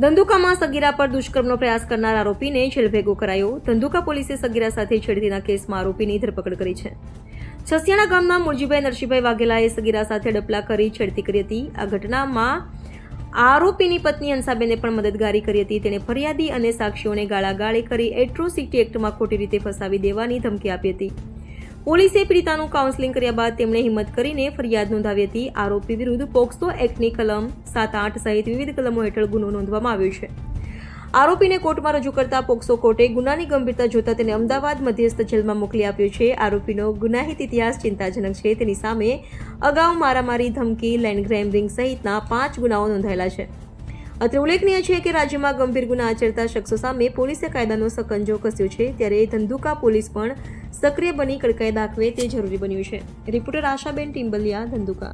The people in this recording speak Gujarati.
ધંધુકામાં સગીરા પર દુષ્કર્મનો પ્રયાસ કરનાર આરોપીને જેલ કરાયો. ધંધુકા પોલીસે સગીરા સાથે છેડતીના કેસમાં આરોપીની ધરપકડ કરી છે. છસિયાણા ગામના મુરજીભાઈ નરસિંહભાઈ વાઘેલાએ સગીરા સાથે ડપલા કરી છેડતી કરી હતી. આ ઘટનામાં આરોપીની પત્ની હંસાબેને પણ મદદગારી કરી હતી. તેણે ફરિયાદી અને સાક્ષીઓને ગાળાગાળી કરી એટ્રોસિટી એક્ટમાં ખોટી રીતે ફસાવી દેવાની ધમકી આપી હતી. પોલીસે પીડિતાનું કાઉન્સેલિંગ કર્યા બાદ તેમણે હિંમત કરીને ફરિયાદ નોંધાવી હતી. આરોપી વિરુદ્ધ પોક્સો એક્ટની કલમ સાત આઠ સહિત વિવિધ કલમો હેઠળ ગુનો નોંધવામાં આવ્યો છે. આરોપીને કોર્ટમાં રજૂ કરતા પોક્સો કોર્ટે ગુનાની ગંભીરતા જોતા તેને અમદાવાદ મધ્યસ્થ જેલમાં મોકલી આપ્યો છે. આરોપીનો ગુનાહિત ઇતિહાસ ચિંતાજનક છે. તેની સામે અગાઉ મારામારી, ધમકી લેન્ડ ગ્રેમ્બિંગ સહિતના પાંચ ગુનાઓ નોંધાયેલા છે. અત્રે ઉલ્લેખનીય છે કે રાજ્યમાં ગંભીર ગુના આચરતા શખ્સો સામે પોલીસે કાયદાનો સકંજો કસ્યો છે, ત્યારે ધંધુકા પોલીસ પણ સક્રિય બની કડકાઈ દાખવે તે જરૂરી બન્યું છે. રિપોર્ટર આશાબેન ટિમ્બલિયા ધંધુકા.